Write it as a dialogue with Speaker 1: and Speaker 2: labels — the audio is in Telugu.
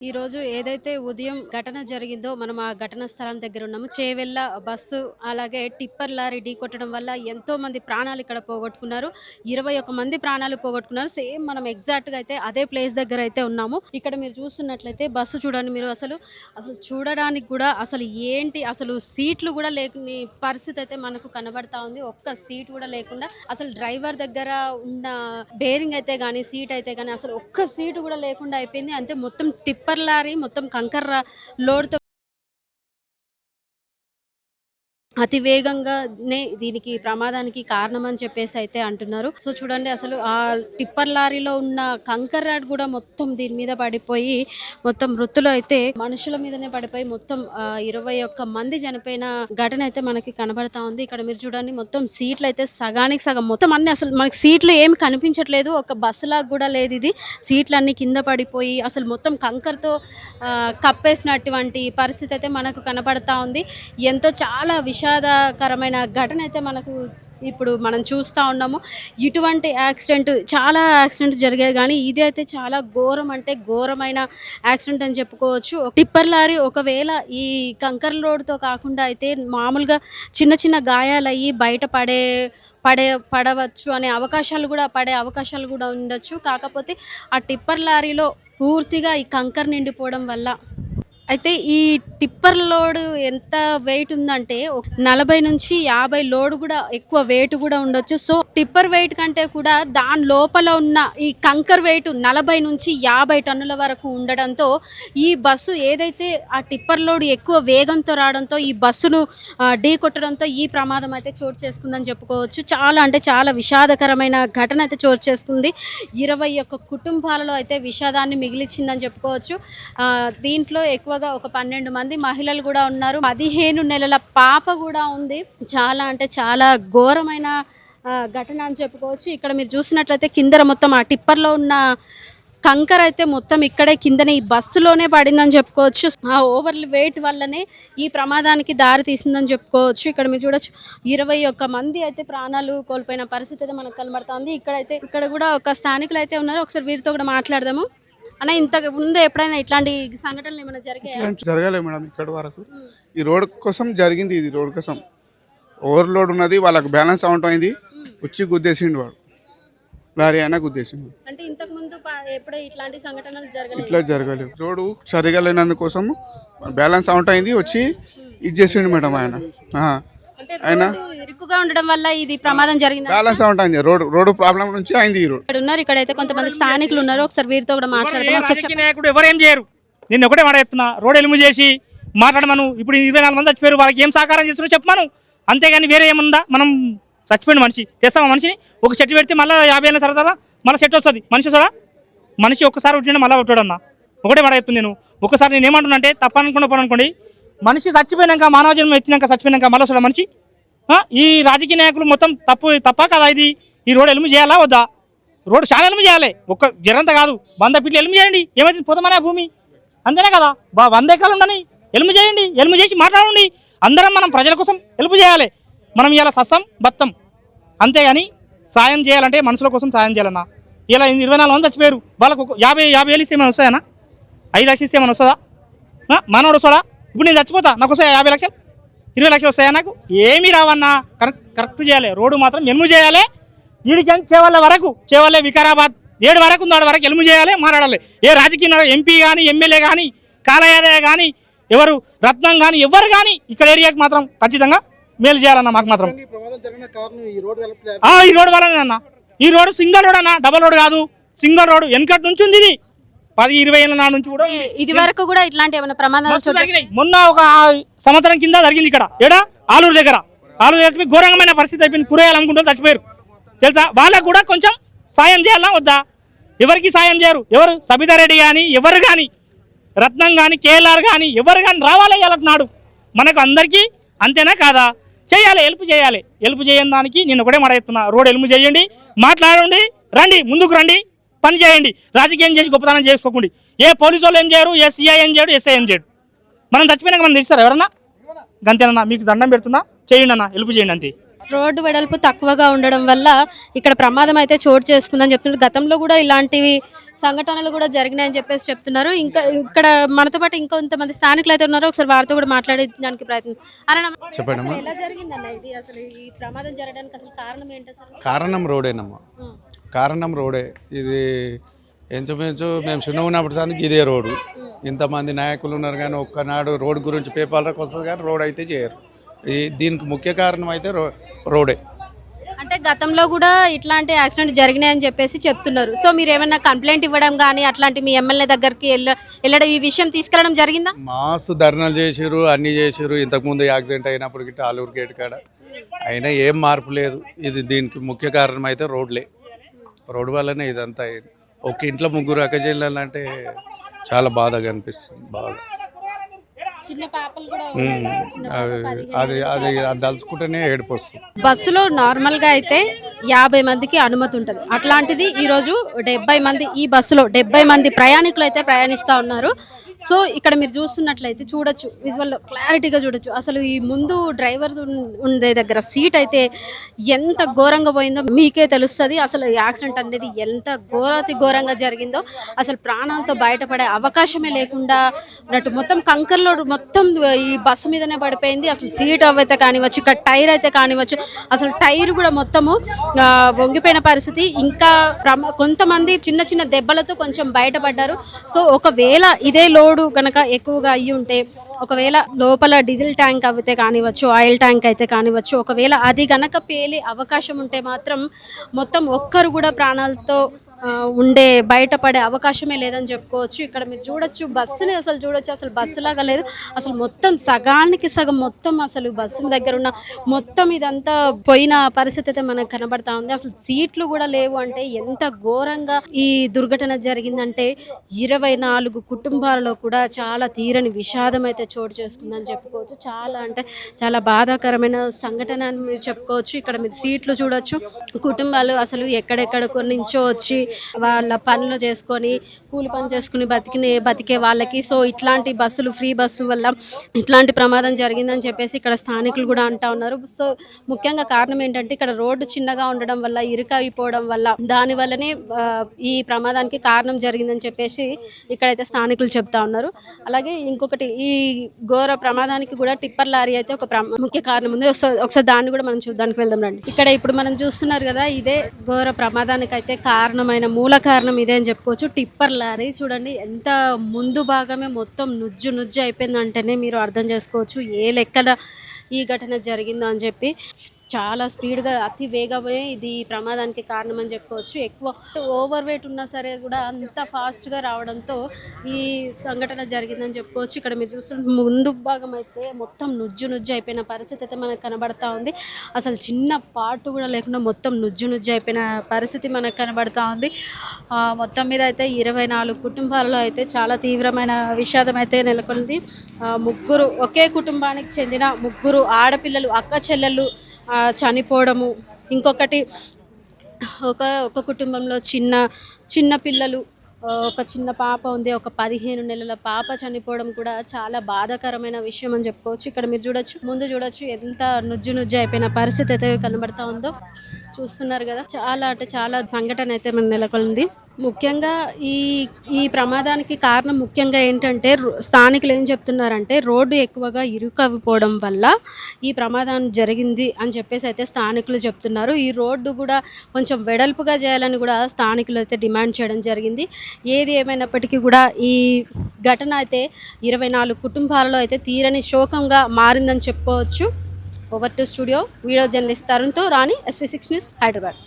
Speaker 1: ఈ రోజు ఏదైతే ఉదయం ఘటన జరిగిందో మనం ఆ ఘటన స్థలం దగ్గర ఉన్నాము. చేవెళ్ళ బస్సు అలాగే టిప్పర్ లారీ ఢీ కొట్టడం వల్ల ఎంతో మంది ప్రాణాలు ఇక్కడ పోగొట్టుకున్నారు. ఇరవై ఒక మంది ప్రాణాలు పోగొట్టుకున్నారు. సేమ్ మనం ఎగ్జాక్ట్గా అయితే అదే ప్లేస్ దగ్గర అయితే ఉన్నాము. ఇక్కడ మీరు చూస్తున్నట్లయితే బస్సు చూడండి మీరు అసలు. అసలు చూడడానికి కూడా అసలు ఏంటి? అసలు సీట్లు కూడా లేని పరిస్థితి అయితే మనకు కనబడతా ఉంది. ఒక్క సీట్ కూడా లేకుండా అసలు డ్రైవర్ దగ్గర ఉన్న బేరింగ్ అయితే కానీ సీట్ అయితే కానీ అసలు ఒక్క సీటు కూడా లేకుండా అయిపోయింది. అంటే మొత్తం టిప్పర్ లారీ మొత్తం కంకర లోడ్తో అతి వేగంగానే దీనికి ప్రమాదానికి కారణం అని చెప్పేసి అయితే అంటున్నారు. సో చూడండి అసలు ఆ టిప్పర్ లారీలో ఉన్న కంకర్ రాడ్ కూడా మొత్తం దీని మీద పడిపోయి మొత్తం వృత్తులో అయితే మనుషుల మీదనే పడిపోయి మొత్తం ఇరవై ఒక్క మంది చనిపోయిన ఘటన అయితే మనకి కనబడతా ఉంది. ఇక్కడ మీరు చూడండి మొత్తం సీట్లు అయితే సగానికి సగం మొత్తం అన్ని అసలు మనకి సీట్లు ఏమి కనిపించట్లేదు. ఒక బస్సు లాగా కూడా లేదు ఇది. సీట్లు అన్ని కింద పడిపోయి అసలు మొత్తం కంకర్తో ఆ, కప్పేసినటువంటి పరిస్థితి అయితే మనకు కనబడతా ఉంది. ఎంతో చాలా విషయం విషాదకరమైన ఘటన అయితే మనకు ఇప్పుడు మనం చూస్తూ ఉన్నాము. ఇటువంటి యాక్సిడెంట్ చాలా యాక్సిడెంట్ జరిగాయి. కానీ ఇది అయితే చాలా ఘోరం అంటే ఘోరమైన యాక్సిడెంట్ అని చెప్పుకోవచ్చు. టిప్పర్ లారీ ఒకవేళ ఈ కంకర్ రోడ్తో కాకుండా అయితే మామూలుగా చిన్న చిన్న గాయాలయ్యి బయట పడే పడే పడవచ్చు అనే అవకాశాలు కూడా పడే అవకాశాలు కూడా ఉండొచ్చు. కాకపోతే ఆ టిప్పర్ లారీలో పూర్తిగా ఈ కంకర్ నిండిపోవడం వల్ల అయితే ఈ టిప్పర్ లోడ్ ఎంత వెయిట్ ఉందంటే నలభై నుంచి యాభై లోడ్ కూడా ఎక్కువ వెయిట్ కూడా ఉండొచ్చు. సో టిప్పర్ వెయిట్ కంటే కూడా దాని లోపల ఉన్న ఈ కంకర్ వెయిట్ నలభై నుంచి యాభై టన్నుల వరకు ఉండడంతో ఈ బస్సు ఏదైతే ఆ టిప్పర్ లోడ్ ఎక్కువ వేగంతో రావడంతో ఈ బస్సును ఢీ కొట్టడంతో ఈ ప్రమాదం అయితే చోటు చేసుకుందని చెప్పుకోవచ్చు. చాలా అంటే చాలా విషాదకరమైన ఘటన అయితే చోటు చేసుకుంది. ఇరవై ఒక్క కుటుంబాలలో అయితే విషాదాన్ని మిగిలిచ్చిందని చెప్పుకోవచ్చు. దీంట్లో ఎక్కువగా ఒక పన్నెండు మంది మహిళలు కూడా ఉన్నారు. పదిహేను నెలల పాప కూడా ఉంది. చాలా అంటే చాలా ఘోరమైన ఆ, ఘటన అని చెప్పుకోవచ్చు. ఇక్కడ మీరు చూసినట్లయితే కిందర మొత్తం ఆ టిప్పర్లో ఉన్న కంకర అయితే మొత్తం ఇక్కడే కిందనే ఈ బస్సులోనే పడిందని చెప్పుకోవచ్చు. ఆ ఓవర్ వెయిట్ వల్లనే ఈ ప్రమాదానికి దారి తీసిందని చెప్పుకోవచ్చు. ఇక్కడ మీరు చూడొచ్చు ఇరవై ఒక్క మంది అయితే ప్రాణాలు కోల్పోయిన పరిస్థితి అయితే మనకు కనబడుతుంది. ఇక్కడైతే ఇక్కడ కూడా ఒక స్థానికులు అయితే ఉన్నారు. ఒకసారి వీరితో కూడా మాట్లాడదాము. అన్న ఇంత ముందు ఎప్పుడైనా ఇట్లాంటి సంఘటనలు ఏమైనా జరిగాయా?
Speaker 2: ఇలాంటి జరగాలి మేడం ఇక్కడ వరకు. ఈ రోడ్ కోసం జరిగింది ఇది రోడ్ కోసం. ఓవర్లోడ్ ఉన్నది వాళ్ళకి బ్యాలెన్స్ అవుట్ అయింది. వచ్చి గుద్దేసిండు వాడు. లారీ అయినా గుద్దేసిండు.
Speaker 1: అంటే ఇంతకు ముందు ఎప్పుడే ఇట్లాంటి సంఘటనలు జరగలేదు?
Speaker 2: ఇట్లా జరగలేదు. రోడ్డు సరిగా లేనందుకోసం బ్యాలెన్స్ అవుట్ అయింది వచ్చి ఇది చేసిండు మేడం ఆయన. ఆ.
Speaker 1: అంటే రోడ్డు ఇరుకుగా ఉండడం వల్ల ఇది ప్రమాదం జరిగింది
Speaker 2: బ్యాలెన్స్ రోడ్ రోడ్డు ప్రాబ్లం నుంచి అయింది ఈ రోడ్
Speaker 1: ఇక్కడ ఉన్నారు ఇక్కడైతే కొంతమంది స్థానికులు ఉన్నారు. ఒకసారి వీరితో కూడా మాట్లాడదాం ఒకసారి
Speaker 3: నాయకుడు ఎవరు ఏం చేయరు? నేను ఒకటే మాట చెప్తున్నా రోడ్ ఎలుము చేసి మాట్లాడమను. ఇప్పుడు ఇరవై నాలుగు మంది చచ్చిపోయారు వాళ్ళకి ఏం సహకారం చేస్తున్నారో చెప్పమను. అంతేగాని వేరే ఏముందా? మనం చచ్చిపోయిన మనిషి తెస్తామా మనిషిని? ఒక చెట్టు పెడితే మళ్ళీ యాభై ఏళ్ళ తర్వాత మళ్ళీ చెట్టు వస్తుంది. మనిషి చూడా మనిషి ఒక్కసారి పుట్టిన మళ్ళీ పుట్టాడన్న ఒకటే మాట చెప్తుంది నేను. ఒకసారి నేను ఏమంటున్నా అంటే తప్పనుకున్న పని అనుకోండి మనిషి చచ్చిపోయినాక మానవ జన్మ ఎత్తినాక చచ్చిపోయినాక మళ్ళీ వస్తాడా మనిషి? ఈ రాజకీయ నాయకులు మొత్తం తప్పు తప్ప కదా ఇది? ఈ రోడ్ ఎలుము చేయాలా వద్దా? రోడ్డు చాలా ఎలుము చేయాలి. ఒక్క జరంత కాదు. వంద పిట్లు ఎలుము చేయండి. ఏమైతే పోతామనే భూమి. అంతేనే కదా? బా వంద ఎకరాలు ఉండని ఎలుము చేయండి. ఎలుము చేసి మాట్లాడండి. అందరం మనం ప్రజల కోసం ఎలుపు చేయాలి. మనం ఇలా సస్సం బత్తం. అంతేగాని సాయం చేయాలంటే మనుషుల కోసం సాయం చేయాలన్నా. ఇలా ఇరవై నాలుగు మంది చచ్చిపోయారు. వాళ్ళకు యాభై యాభై వేలు ఇస్తే ఏమైనా వస్తాయన్నా ఐదు లక్షలు ఇస్తే ఏమైనా వస్తుందా? మనోడు వస్తాడా? ఇప్పుడు నేను చచ్చిపోతా. నాకు వస్తాయా యాభై లక్షలు? ఇరవై లక్షలు వస్తాయా నాకు? ఏమీ రావన్నా. కరెక్ట్ కరెక్ట్ చేయాలి. రోడ్డు మాత్రం ఎలుము చేయాలి. వీడికి చేవాళ్ళ వరకు చేవాలే వికారాబాద్. ఏడు వరకు ఉంది ఆడ వరకు ఎలుము చేయాలి మాట్లాడాలి. ఏ రాజకీయ ఎంపీ కానీ ఎమ్మెల్యే కానీ కాలయాదయ కానీ ఎవరు రత్నం కానీ ఎవరు కానీ ఇక్కడ ఏరియాకి మాత్రం ఖచ్చితంగా మేలు చేయాలన్న మాకు మాత్రం. ఆ, ఈ రోడ్ వల్లనే అన్న. ఈ రోడ్ సింగిల్ రోడ్ అన్న డబల్ రోడ్ కాదు. సింగిల్ రోడ్ వెనకటి నుంచి ఉంది ఇది. పది ఇరవై ఏళ్ళ నాడు నుంచి కూడా.
Speaker 1: ఇది వరకు కూడా ఇట్లాంటి ఏమైనా ప్రమాదాలు
Speaker 3: జరిగినాయి. మొన్న ఒక సంవత్సరం కింద జరిగింది ఇక్కడ. ఏడా? ఆలూరు దగ్గర. ఆలూరు చచ్చిపోయి ఘోరంగమైన పరిస్థితి అయిపోయింది. కూరగాయలు అమ్ముకుంటూ చచ్చిపోయారు. తెలుసా? వాళ్ళకు కూడా కొంచెం సాయం చేయాలా? వద్దా? ఎవరికి సాయం చేయరు? ఎవరు? సబితారెడ్డి కానీ ఎవరు కానీ రత్నం కానీ కేఎల్ఆర్ కానీ ఎవరు కానీ రావాలి నాడు. మనకు అందరికీ అంతేనా కాదా? చేయాలి హెల్ప్ చేయాలి. హెల్ప్ చేయని దానికి నేను ఒకటే మాట చెప్తున్నా. రోడ్ హెల్ప్ చేయండి. మాట్లాడండి. రండి. ముందుకు రండి. పని చేయండి. రాజకీయం చేసి గొప్పతనం చేసుకోకండి. ఏ పోలీసు వాళ్ళు ఏం చేయరు ఏ సిఐ ఏం చేయడు ఎస్ఐ ఏం చేయడు మనం చచ్చిపోయినాక మనం తెలుస్తారు ఎవరన్నా? గంతేనన్నా మీకు దండం పెడుతున్నా. చేయండి అన్న హెల్ప్ చేయండి అంతే.
Speaker 1: రోడ్డు వెడల్పు తక్కువగా ఉండడం వల్ల ఇక్కడ ప్రమాదం అయితే చోటు చేసుకుందని చెప్తున్నారు. గతంలో కూడా ఇలాంటివి సంఘటనలు కూడా జరిగినాయని చెప్పేసి చెప్తున్నారు. ఇంకా ఇక్కడ మనతో పాటు ఇంకొంతమంది స్థానికులు అయితే ఉన్నారు ఒకసారి వారితో కూడా మాట్లాడడానికి ప్రయత్నం. అసలు ఎలా జరిగిందన్న ఇది? అసలు ఈ ప్రమాదం జరగడానికి అసలు కారణం ఏంటి అసలు?
Speaker 2: కారణం రోడేనమ్మా. కారణం రోడే. ఇది ఇంచుమించు మేము చిన్న ఉన్నప్పుడు సందికి ఇదే రోడ్డు. ఇంతమంది నాయకులు ఉన్నారు కానీ ఒక్కనాడు రోడ్ గురించి పేపర్లకు వస్తుంది కానీ రోడ్ అయితే చేయరు. ఈ దీనికి ముఖ్య కారణం అయితే రోడే.
Speaker 1: అంటే గతంలో కూడా ఇట్లాంటి యాక్సిడెంట్ జరిగినాయని చెప్పేసి చెప్తున్నారు. సో మీరు ఏమైనా కంప్లైంట్ ఇవ్వడం కానీ అట్లాంటి మీ ఎమ్మెల్యే దగ్గరికి వెళ్ళ వెళ్ళడం ఈ విషయం తీసుకెళ్ళడం జరిగిందా?
Speaker 2: మాసు ధర్నాలు చేసిర్రు అన్నీ చేసిర్రు. ఇంతకుముందు యాక్సిడెంట్ అయినప్పుడు గిట్ట ఆలూరు గేట్ కాడ. అయినా ఏం మార్పు లేదు. ఇది దీనికి ముఖ్య కారణం అయితే రోడ్లే. రోడ్డు వల్లనే ఇదంతా అయింది. ఒక ఇంట్లో ముగ్గురు అక్కజెల్లాలంటే చాలా బాధగా అనిపిస్తుంది బాగా.
Speaker 1: చిన్న పాపలు కూడా
Speaker 2: అది అది అది అది తలుచుకుంటేనే ఏడుపు వస్తుంది.
Speaker 1: బస్సులో నార్మల్గా అయితే యాభై మందికి అనుమతి ఉంటుంది. అట్లాంటిది ఈరోజు డెబ్బై మంది ఈ బస్సులో డెబ్బై మంది ప్రయాణికులు అయితే ప్రయాణిస్తూ ఉన్నారు. సో ఇక్కడ మీరు చూస్తున్నట్లయితే చూడొచ్చు విజువల్లో క్లారిటీగా చూడొచ్చు. అసలు ఈ ముందు డ్రైవర్ ఉండే దగ్గర సీట్ అయితే ఎంత ఘోరంగా పోయిందో మీకే తెలుస్తుంది. అసలు ఈ యాక్సిడెంట్ అనేది ఎంత ఘోరాతి ఘోరంగా జరిగిందో అసలు ప్రాణాలతో బయటపడే అవకాశమే లేకుండా ఉన్నట్టు మొత్తం కంకర్లో మొత్తం మొత్తం ఈ బస్సు మీదనే పడిపోయింది. అసలు సీట్ అయితే కానివచ్చు ఇక్కడ టైర్ అయితే కానివచ్చు అసలు టైర్ కూడా మొత్తము వంగిపోయిన పరిస్థితి. ఇంకా కొంతమంది చిన్న చిన్న దెబ్బలతో కొంచెం బయటపడ్డారు. సో ఒకవేళ ఇదే లోడు కనుక ఎక్కువగా అయ్యి ఉంటే ఒకవేళ లోపల డీజిల్ ట్యాంక్ అయితే కానివచ్చు ఆయిల్ ట్యాంక్ అయితే కానివచ్చు ఒకవేళ అది గనక పేలే అవకాశం ఉంటే మాత్రం మొత్తం ఒక్కరు కూడా ప్రాణాలతో ఉండే బయటపడే అవకాశమే లేదని చెప్పుకోవచ్చు. ఇక్కడ మీరు చూడొచ్చు బస్సుని అసలు చూడొచ్చు. అసలు బస్సు లాగా లేదు. అసలు మొత్తం సగానికి సగం మొత్తం అసలు బస్సు దగ్గర ఉన్న మొత్తం ఇదంతా పోయిన పరిస్థితి అయితే మనకు కనబడతా ఉంది. అసలు సీట్లు కూడా లేవు అంటే ఎంత ఘోరంగా ఈ దుర్ఘటన జరిగిందంటే ఇరవై నాలుగు కుటుంబాలలో కూడా చాలా తీరని విషాదం అయితే చోటు చేసుకుందని చెప్పుకోవచ్చు. చాలా అంటే చాలా బాధాకరమైన సంఘటన అని మీరు చెప్పుకోవచ్చు. ఇక్కడ మీరు సీట్లు చూడొచ్చు. కుటుంబాలు అసలు ఎక్కడెక్కడ నుంచో వచ్చి వాళ్ళ పనులు చేసుకొని కూలి పని చేసుకుని బతికినే బతికే వాళ్ళకి. సో ఇట్లాంటి బస్సులు ఫ్రీ బస్సు వల్ల ఇట్లాంటి ప్రమాదం జరిగిందని చెప్పేసి ఇక్కడ స్థానికులు కూడా అంటా ఉన్నారు. సో ముఖ్యంగా కారణం ఏంటంటే ఇక్కడ రోడ్డు చిన్నగా ఉండడం వల్ల ఇరుకైపోవడం వల్ల దాని వల్లనే ఈ ప్రమాదానికి కారణం జరిగిందని చెప్పేసి ఇక్కడైతే స్థానికులు చెప్తా ఉన్నారు. అలాగే ఇంకొకటి ఈ ఘోర ప్రమాదానికి కూడా టిప్పర్ లారీ అయితే ఒక ముఖ్య కారణం ఉంది. ఒకసారి ఒకసారి దాన్ని కూడా మనం చూడడానికి వెళ్దాం రండి. ఇక్కడ ఇప్పుడు మనం చూస్తున్నారు కదా ఇదే ఘోర ప్రమాదానికి అయితే కారణమైన మూల కారణం ఇదే అని చెప్పుకోవచ్చు. టిప్పర్ లారీ చూడండి ఎంత ముందు భాగమే మొత్తం నుజ్జు నుజ్జు అయిపోయిందంటేనే మీరు అర్థం చేసుకోవచ్చు. ఏ లెక్కన ఈ ఘటన జరిగిందో అని చెప్పి. చాలా స్పీడ్గా అతి వేగమే ఇది ప్రమాదానికి కారణం అని చెప్పుకోవచ్చు. ఎక్కువ ఓవర్ వెయిట్ ఉన్నా సరే కూడా అంత ఫాస్ట్గా రావడంతో ఈ సంఘటన జరిగిందని చెప్పుకోవచ్చు. ఇక్కడ మీరు చూస్తున్న ముందు భాగం అయితే మొత్తం నుజ్జు నుజ్జు అయిపోయిన పరిస్థితి అయితే మనకు కనబడతా ఉంది. అసలు చిన్న పార్ట్ కూడా లేకుండా మొత్తం నుజ్జు నుజ్జు అయిపోయిన పరిస్థితి మనకు కనబడతా ఉంది. మొత్తం మీద అయితే ఇరవై నాలుగు కుటుంబాలలో అయితే చాలా తీవ్రమైన విషాదం అయితే నెలకొంది. ముగ్గురు ఒకే కుటుంబానికి చెందిన ముగ్గురు ఆడపిల్లలు అక్క చెల్లెళ్ళు చనిపోవడము. ఇంకొకటి ఒక ఒక కుటుంబంలో చిన్న చిన్న పిల్లలు ఒక చిన్న పాప ఉంది ఒక పదిహేను నెలల పాప చనిపోవడం కూడా చాలా బాధాకరమైన విషయం అని చెప్పుకోవచ్చు. ఇక్కడ మీరు చూడొచ్చు ముందు చూడొచ్చు ఎంత నుజ్జు నుజ్జు అయిపోయిన పరిస్థితి అయితే కనబడతా ఉందో. చూస్తున్నారు కదా చాలా అంటే చాలా సంఘటన అయితే మన నెలకొంది. ముఖ్యంగా ఈ ఈ ప్రమాదానికి కారణం ముఖ్యంగా ఏంటంటే స్థానికులు ఏం చెప్తున్నారంటే రోడ్డు ఎక్కువగా ఇరుకవ్వడం వల్ల ఈ ప్రమాదం జరిగింది అని చెప్పేసి అయితే స్థానికులు చెప్తున్నారు. ఈ రోడ్డు కూడా కొంచెం వెడల్పుగా చేయాలని కూడా స్థానికులు అయితే డిమాండ్ చేయడం జరిగింది. ఏది ఏమైనప్పటికీ కూడా ఈ ఘటన అయితే ఇరవై నాలుగు కుటుంబాలలో అయితే తీరని శోకంగా మారిందని చెప్పుకోవచ్చు. Over to studio video journalist తరుణ్తో Rani SV six news Hyderabad.